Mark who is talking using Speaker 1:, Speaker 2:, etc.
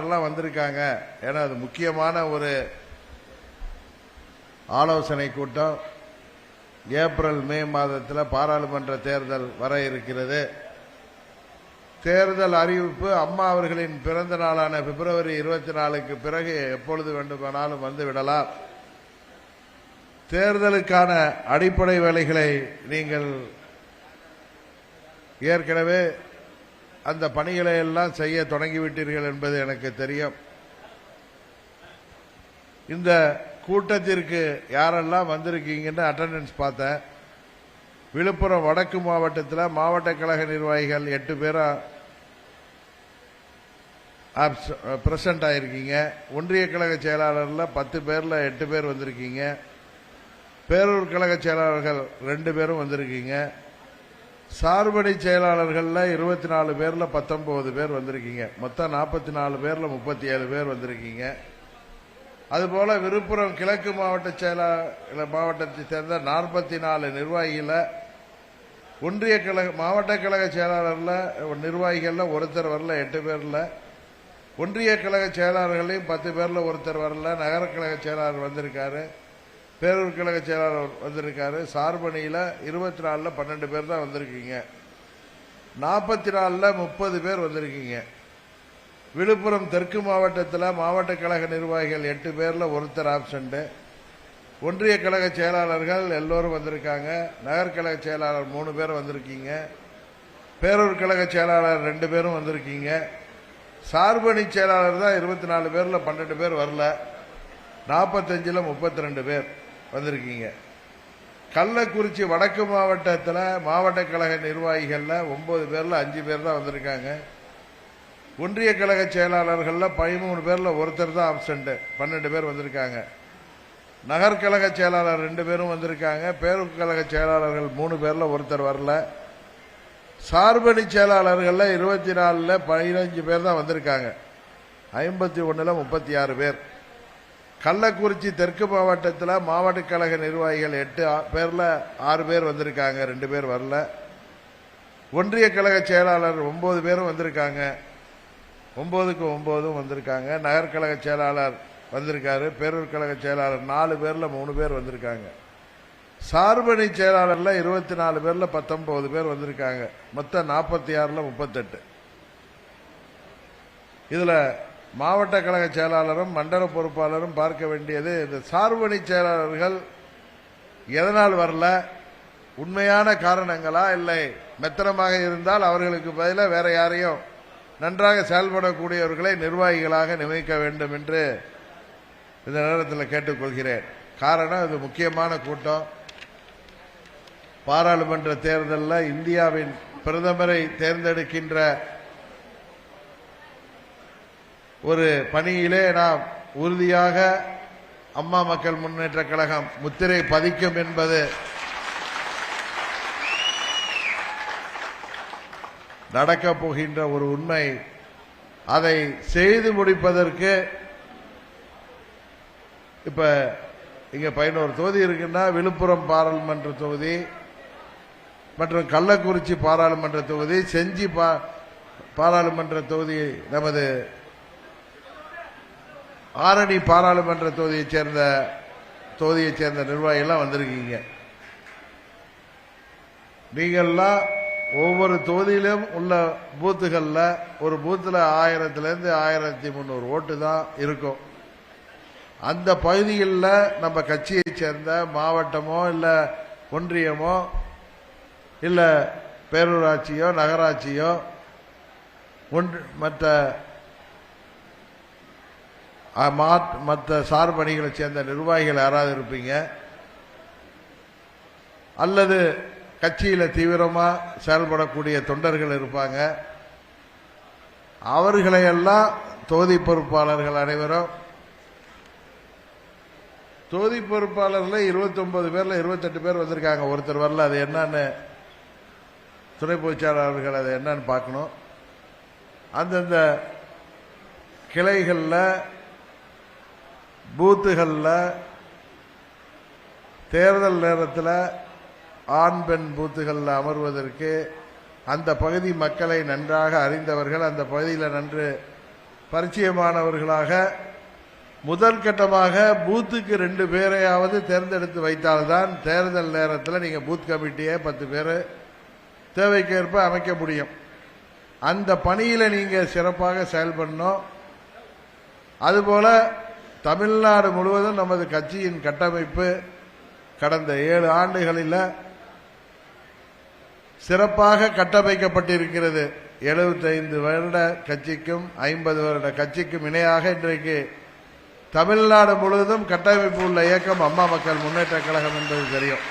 Speaker 1: எல்லாம் வந்திருக்காங்க. ஏன்னா அது முக்கியமான ஒரு ஆலோசனை கூட்டம். ஏப்ரல் மே மாதத்தில் பாராளுமன்ற தேர்தல் வர இருக்கிறது. தேர்தல் அறிவிப்பு அம்மா அவர்களின் பிறந்த நாளான பிப்ரவரி இருபத்தி நாலுக்கு பிறகு எப்பொழுது வேண்டுமானாலும் வந்து விடலாம். தேர்தலுக்கான அடிப்படை வேலைகளை நீங்கள் ஏற்கனவே அந்த பணிகளை எல்லாம் செய்ய தொடங்கிவிட்டீர்கள் என்பது எனக்கு தெரியும். இந்த கூட்டத்திற்கு யாரெல்லாம் வந்திருக்கீங்கன்னு அட்டண்டன்ஸ் பார்த்தேன். விழுப்புரம் வடக்கு மாவட்டத்தில் மாவட்ட கழக நிர்வாகிகள் எட்டு பேரும் பிரசன்ட் ஆகிருக்கீங்க ஒன்றிய கழக செயலாளரில் பத்து பேரில் எட்டு பேர் வந்திருக்கீங்க. பேரூர் கழக செயலாளர்கள் ரெண்டு பேரும் வந்திருக்கீங்க. சார்பணி செயலாளர்களில் இருபத்தி நாலு பேரில் பத்தொன்பது பேர் வந்திருக்கீங்க. மொத்தம் நாற்பத்தி நாலு பேரில் முப்பத்தி ஏழு பேர் வந்திருக்கீங்க. அதுபோல விழுப்புரம் கிழக்கு மாவட்ட செயலாளர் மாவட்டத்தை சேர்ந்த நாற்பத்தி நாலு நிர்வாகியில் ஒன்றிய கழக மாவட்ட கழக செயலாளரில் நிர்வாகிகளில் ஒருத்தர் வரல எட்டு பேரில். ஒன்றிய கழக செயலாளர்களையும் பத்து பேரில் ஒருத்தர் வரல நகர கழக செயலாளர் வந்திருக்காரு. பேரூர் கழக செயலாளர் வந்திருக்காரு. சார்பணியில் இருபத்தி நாலில் பன்னெண்டு பேர் தான் வந்திருக்கீங்க. நாற்பத்தி நாலில் முப்பது பேர் வந்திருக்கீங்க. விழுப்புரம் தெற்கு மாவட்டத்தில் மாவட்ட கழக நிர்வாகிகள் எட்டு பேரில் ஒருத்தர் ஆப்சண்ட்டு ஒன்றிய கழக செயலாளர்கள் எல்லோரும் வந்திருக்காங்க. நகர்கழக செயலாளர் மூணு பேர் வந்திருக்கீங்க. பேரூர் கழக செயலாளர் ரெண்டு பேரும் வந்திருக்கீங்க. சார்பணி செயலாளர் தான் இருபத்தி நாலு பேரில் பன்னெண்டு பேர் வரல. நாற்பத்தஞ்சில் முப்பத்தி ரெண்டு பேர். வந்திருக்கீங்க. கள்ளக்குறிச்சி வடக்கு மாவட்டத்தில் மாவட்ட கழக நிர்வாகிகளில் ஒன்பது பேரில் அஞ்சு பேர் தான் வந்திருக்காங்க. ஒன்றிய கழக செயலாளர்களில் பதிமூணு பேரில் ஒருத்தர் தான் ஆப்சண்ட்டு பன்னெண்டு பேர் வந்திருக்காங்க. நகர் கழக செயலாளர் ரெண்டு பேரும் வந்திருக்காங்க. பேரூர் கழக செயலாளர்கள் மூணு பேரில் ஒருத்தர் வரல. சார்பணி செயலாளர்களில் இருபத்தி நாலில் பதினஞ்சு பேர் தான் வந்திருக்காங்க. ஐம்பத்தி ஒன்றில் முப்பத்தி ஆறு பேர். கள்ளக்குறிச்சி தெற்கு மாவட்டத்தில் மாவட்ட கழக நிர்வாகிகள் எட்டு பேரில் ஆறு பேர் வந்திருக்காங்க ரெண்டு பேர் வரல. ஒன்றிய கழக செயலாளர் ஒன்பது பேரும் வந்திருக்காங்க. ஒன்பதுக்கு ஒன்பதும் வந்திருக்காங்க. நகர்கழக செயலாளர் வந்திருக்காரு. பேரூர் கழக செயலாளர் நாலு பேரில் மூணு பேர் வந்திருக்காங்க. சார்பணி செயலாளரில் இருபத்தி நாலு பேரில் பத்தொன்பது பேர் வந்திருக்காங்க. மொத்தம் நாற்பத்தி ஆறில் முப்பத்தெட்டு. இதில் மாவட்ட கழக செயலாளரும் மண்டல பொறுப்பாளரும் பார்க்க வேண்டியது இந்த சார்பணி செயலாளர்கள் எதனால் வரல? உண்மையான காரணங்களா இல்லை? மெத்தனமாக இருந்தால் அவர்களுக்கு பதிலாக வேற யாரையும் நன்றாக செயல்படக்கூடியவர்களை நிர்வாகிகளாக நியமிக்க வேண்டும் என்று இந்த நேரத்தில் கேட்டுக்கொள்கிறேன். காரணம் இது முக்கியமான கூட்டம். பாராளுமன்ற தேர்தலில் இந்தியாவின் பிரதமரை தேர்ந்தெடுக்கின்ற ஒரு பணியிலே நாம் உறுதியாக அம்மா மக்கள் முன்னேற்ற கழகம் முத்திரை பதிக்கும் என்பது நடக்கப் போகின்ற ஒரு உண்மை. அதை செய்து முடிப்பதற்கு இப்ப இங்க பதினோரு தொகுதி இருக்குன்னா விழுப்புரம் பாராளுமன்ற தொகுதி மற்றும் கள்ளக்குறிச்சி பாராளுமன்ற தொகுதி செஞ்சி பா- பாராளுமன்ற தொகுதி நமது ஆரணி பாராளுமன்ற தொகுதியைச் சேர்ந்த தொகுதியைச் சேர்ந்த நிர்வாகிகள்லாம் வந்திருக்கீங்க. நீங்கள்லாம் ஒவ்வொரு தொகுதியிலும் உள்ள பூத்துகளில் ஒரு பூத்தில் ஆயிரத்துலேருந்து ஆயிரத்தி முந்நூறு ஓட்டு தான் இருக்கும். அந்த பகுதிகளில் நம்ம கட்சியைச் சேர்ந்த மாவட்டமோ இல்லை ஒன்றியமோ இல்லை பேரூராட்சியோ நகராட்சியோ ஒன்று மற்ற மாத்- மற்ற சார்பணிகளை சேர்ந்த நிர்வாகிகள் யாராவது இருப்பீங்க? அல்லது கட்சியில் தீவிரமாக செயல்படக்கூடிய தொண்டர்கள் இருப்பாங்க. அவர்களையெல்லாம் தொகுதி பொறுப்பாளர்கள் அனைவரும். தொகுதி பொறுப்பாளர்ல 29 பேர்ல 28 பேர் வந்திருக்காங்க. ஒருத்தர் வரல அது என்னன்னு துணை பொதுச்சாளர்கள் அது என்னன்னு பார்க்கணும். அந்தந்த கிளைகளில் பூத்துகளில் தேர்தல் நேரத்தில் ஆண் பெண் பூத்துகளில் அமர்வதற்கு அந்த பகுதி மக்களை நன்றாக அறிந்தவர்கள் அந்த பகுதியில் நன்று பரிச்சயமானவர்களாக முதற்கட்டமாக பூத்துக்கு ரெண்டு பேரையாவது தேர்ந்தெடுத்து வைத்தால்தான் தேர்தல் நேரத்தில் நீங்கள் பூத் கமிட்டியை பத்து பேர் தேவைக்கேற்ப அமைக்க முடியும். அந்த பணியில் நீங்கள் சிறப்பாக செயல்படணும். அதுபோல தமிழ்நாடு முழுவதும் நமது கட்சியின் கட்டமைப்பு கடந்த ஏழு ஆண்டுகளில் சிறப்பாக கட்டமைக்கப்பட்டிருக்கிறது. 75 வருட கட்சிக்கும் ஐம்பது வருட கட்சிக்கும் இணையாக இன்றைக்கு தமிழ்நாடு முழுவதும் கட்டமைப்பு உள்ள இயக்கம் அம்மா மக்கள் முன்னேற்ற கழகம் என்பது தெரியும்.